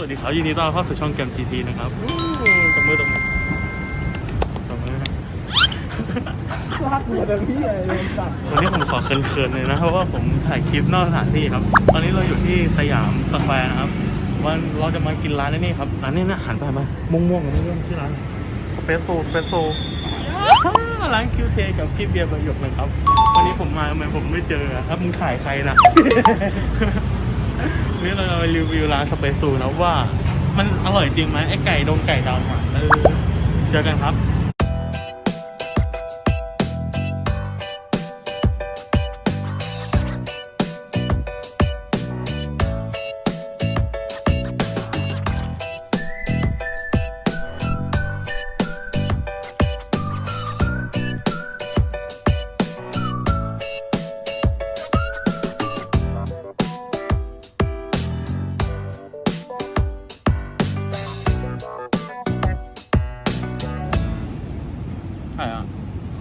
วัสดีครับยินดีต้อนรับเข้าสู่ช่องเกม GT นะครับตบมือตบมือตบมือนะลากหัวแบบพี่เลยสัตว์วันนี้ผมขอเคินๆเลยนะเพราะว่าผมถ่ายคลิปนอกสถานที่ครับ ตอนนี้เราอยู่ที่สยามสแควร์นะครับวันเราจะมากินร้านนี้ครับร้านนี้นะหันไปมาม่วงม่วงๆม่วงๆชื่อร้านสเปซโซสเปซโซร้านคิวเทกับพี่เบียร์ประโยคนะครับ วันนี้ผมมาทำไมผมไม่เจอครับมึงถ่ายใครนะ นี่เราจะไปรีวิวร้านสเปซซูนะว่า มันอร่อยจริงไหมไอไก่ดงไก่ดำอะเออเจอกันครับ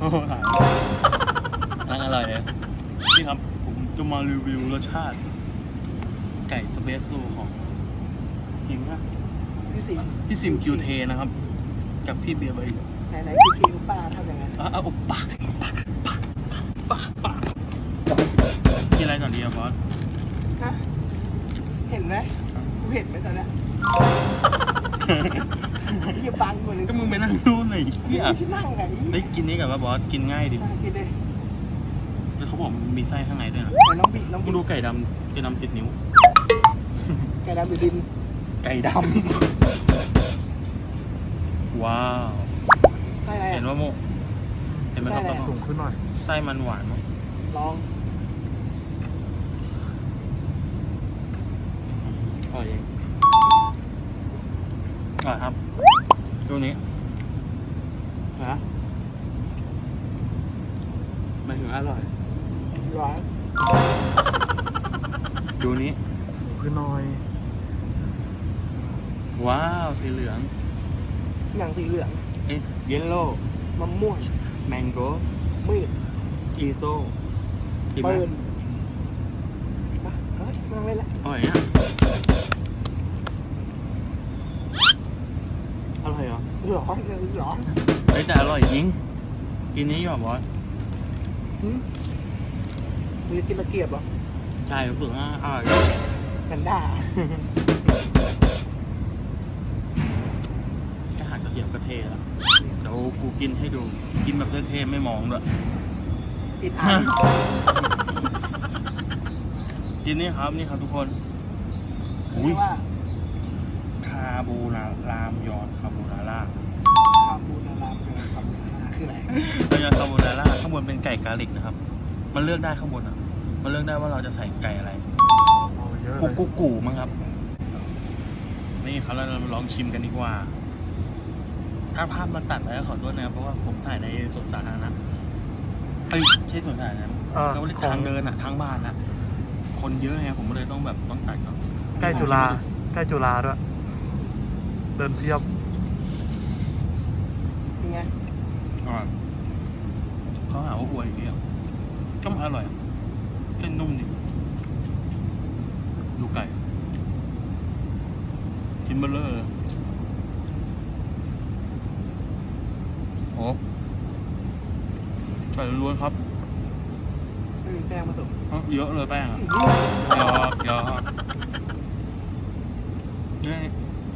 อ้โหถ่ายร้านอร่อยเลยนี่ครับ ผมจะมารีวิวรสชาติ ไก่สเปซซูของจริงปะพี่สิพี่ซิมคิวเทนะครับ กับพี่เบียร์ใบหยกไหนไหนๆคิวคิวป้าทำอย่างนั้นอะอะโอปะปะปะกินอะไรก่อนดีอะบอส ฮะเห็นไหมกูเห็นไหมตอนเนี้ย ยี่บังหมดเลยก็มึงไปนั่งนู่นหน่อยเฮียไม่ใช่นั่งไงได้กินนี้กับว่าบอสกินง่ายดิน่ากินเลยแล้วเขาบอกมันมีไส้ข้างในด้วยนะไหนน้องบิ๊กน้องมึงบิ๊กดูไก่ดำไก่ดำติดนิ้ว ไก่ดำหรือดินไก่ดำ ว้าว ไส้อะไรเห็นอะว่าโมเห็นไหมครับไส้อะไรต้นสูงขึ้นหน่อย ไส้มันหวานมั้งลองอร่อยเอง อร่อยครับตัวนี้นะหมายถึงอร่อยร้อนดูนี้ขึ้นหน่อย ว้าว สีเหลือง หนังสีเหลือง เอ๊ะเยลโล่มะม่วงแมงโก้มีดอีโต้กินไหมเปิลมาเฮ้ยไมาไม่ละอร่อยอะอ ร่อยเหรอร้อนร้อนเฮ้ยแต่อร่อยจริง กินนี้อยู่อะบอสหึมึงจะกินตะเกียบเหรอ ใช่รู้สึกว่าอร่อยแพนด้าแค่หันกระเทียมก็เทแล้วเดี๋ยวกูกินให้ดู กินแบบเท่ๆไม่มองด้วยปิดอ่านกินนี่ครับนี่ครับทุกคนเขาเรียกว่า คาบูนารามยอนคาบูนาร่าคาบูนาราเป็นคาบูนาราคืออะไรเราจะคาบูนาร่าข้างบนเป็นไก่กาลิกนะครับ มันเลือกได้ข้างบนอะ มันเลือกได้ว่าเราจะใส่ไก่อะไร กุ๊กกุ๊กกูมั้งครับ นี่ครับเราลองชิมกันดีกว่า ถ้าภาพมันตัดไปก็ขอโทษนะครับเพราะว่าผมถ่ายในสวนสาธารณะเอ้ยไม่ใช่สวนสาธารณะอ่าเขาเรียกทางเดินอะทางบ้านนะคนเยอะไงผมก็เลยต้องแบบต้องตัดก่อนใกล้จุฬาใกล้จุฬาด้วย เดินเทียบเป็นไงอ่าเขาหาว่าอวยอย่างเงี้ยก็มันอร่อยเส้นนุ่มดิดูไก่กินเบลเลอร์เลยโอ้ไก่ล้วนๆครับไม่มีแป้งผสมเอ้าเยอะเลยแป้งอะอื้อหือยอกยอกนี่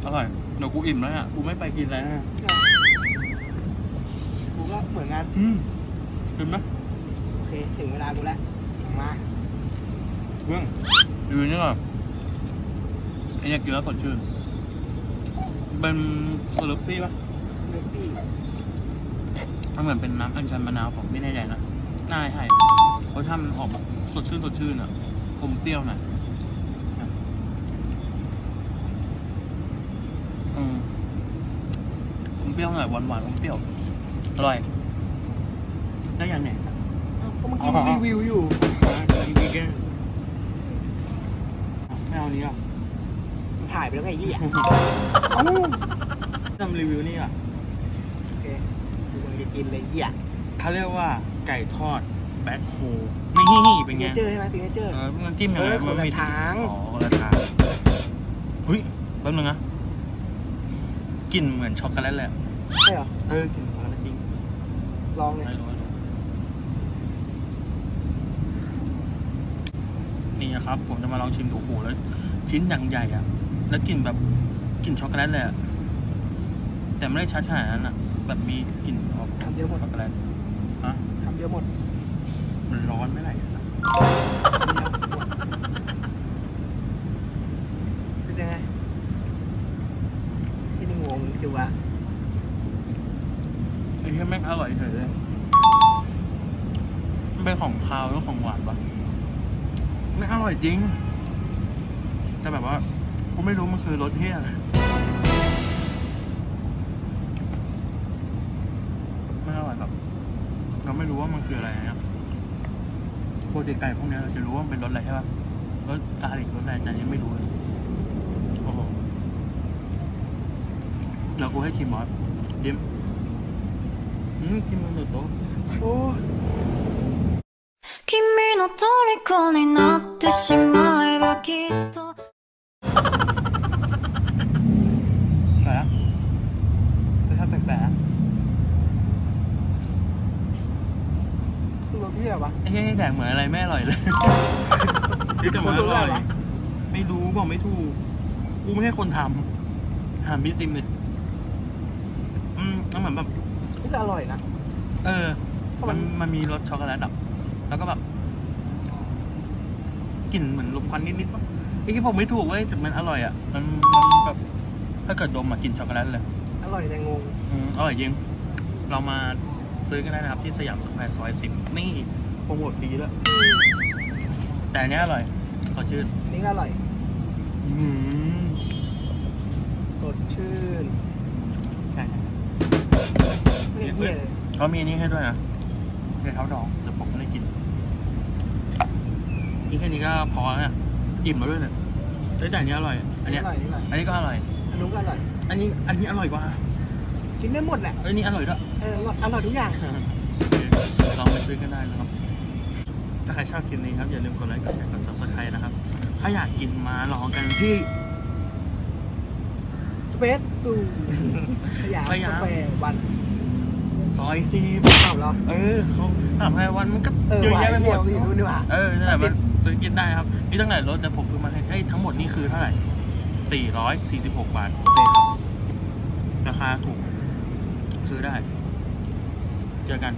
อร่อยเดี๋ยว กูอิ่มแล้วอะกูไม่ไปกินแล้วนะกูก็เหมือนกันอืมกินไหมโอเคถึงเวลากูแล้วมาเรื่องดูนี่ก่อนไอ้อยากกินแล้วสดชื่นเป็นสลับปี้ปะเนื้อปี้มันเหมือนเป็นน้ำอัญชันมะนาวผมไม่แน่ใจนะน่าใช่เพราะถ้ามันออกแบบสดชื่นสดชื่นอะอมเปรี้ยวหน่อยอืมอม เปรี้ยวหน่อยหวานหวานๆอมเปรี้ยวอร่อยได้ยังเนี่ยเอ้าก็เมื่อกี้มึงรีวิวอยู่วีแกนไม่เอาอันนี้อะมึงถ่ายไปแล้วไงไอ้เหี้ยเอ้าทำรีวิวนี่อะโอเคกูกำลังจะกินเลยไอ้เหี้ยเขาเรียกว่าไก่ทอดแบ็คโฮนี่เป็นไงซิกเนเจอร์ใช่ไหมซิกเนเจอร์ เออมันจิ้มยังไงเออคนละมัมีทาง อ๋อคนละทางเฮ้ยแป๊บนึงนะกลิ่นเหมือนช็อกโกแลตเลยอะ ใช่เหรอ เออกลิ่นช็อกโกแลตจริงลองเลยไม่รู้ไม่รู้นี่นะครับ ผมจะมาลองชิมดูโอ้โหแล้วชิ้นอย่างใหญ่อะแล้วกลิ่นแบบกลิ่นช็อกโกแลตเลยอะแต่ไม่ได้ชัดขนาดนั้นอะแบบมีกลิ่นออกคำเดียวหมดช็อกโกแลตฮะคำเดียวหมด มันร้อนไหม่ไหลสัก เป็นยังไง ที่นี่งงจิวอะ ไอ้เหี้ยแม่งอร่อยเฉยเลยมันเป็น ของคาวหรือของหวานปะไม่งอร่อยจริง แต่แบบว่ากูไม่รู้มันคือรสเที่ยอะไรไม่อร่อยแบบเราไม่รู้ว่ามันคืออะไรนะปกติไก่พวกเนี้ยเราจะรู้ว่ามันเป็นรสอะไรใช่ปะรสกาลิกรสอะไรแต่อันนี้ไม่รู้เลยโอ้โหเดี๋ยวกูให้ชิมมอสดิมอืมชิมมันหนุดโต๊ะโอ้ย君の虜になってしまえばきっと ใช่อะรสชาติแปลกๆอะ คือรสเที่ยวปะ ไอ้เหี้ยแดกเหมือนอะไรไม่อร่อยเลยนี่แต่มันอร่อย มันรู้ได้ปะ ไม่รู้บอกไม่ถูก กูไม่ใช่คนทำถามพี่ซิมเลยอืมมันเหมือนแบบ นี่ก็อร่อยนะ เออ ทำไม มันมันมีรสช็อกโกแลตอ่ะ แล้วก็แบบ กลิ่นเหมือนลมควันนิดๆวะไอ้ที่ผมไม่ถูกเว้ยแต่มันอร่อยอะ มันมันแบบถ้าเกิดดมอะกลิ่นช็อกโกแลตเลย อร่อยแต่งงอืมอร่อยจริง เรามาซื้อกันได้นะครับ ที่สยามสแควร์ซอยสิบนี่โปรโมทฟรีด้วยแต่อันเนี้ยอร่อยสดชื่นนี่ก็อร่อย อืมสดชื่นใช่ไม่ได้เที่ยเลย เขามีอันนี้ให้ด้วยนะเนยเท้าดองแต่ผมไม่ได้กินกินแค่นี้ก็พอแล้วเนี่ยอิ่มมาด้วยเนี่ยแต่อันนี้อร่อย อันเนี้ยอร่อยนี่อร่อยอันนี้ก็อร่อย อันนู้นก็อร่อย อันนี้อันนี้อร่อยกว่ากินได้หมดแหละอันนี้อร่อยด้วยเอออร่อยทุกอย่าง ลองไปซื้อกันได้นะครับ ถ้าใครชอบคลิปนี้ครับ อย่าลืมกดไลค์ กดแชร์ กด subscribe นะครับ ถ้าอยากกินมาลองกันที่ สเปซตูสยามสยาม กาแฟวันซอยซีเปล่าเหรอ เออเขาถามให้วันมันก็เออเยอะวายแยะไปหมเดียดวอยู่นู่นนี่หว่า เออนั่นแหละมัน ซื้อกินได้ครับนี่ตั้งแต่รถแต่ผมซื้อมาให้เอ้ยทั้งหมดนี่คือเท่าไหร่446 บาท โอเคครับ ราคาถูก ซื้อได้ เจอกัน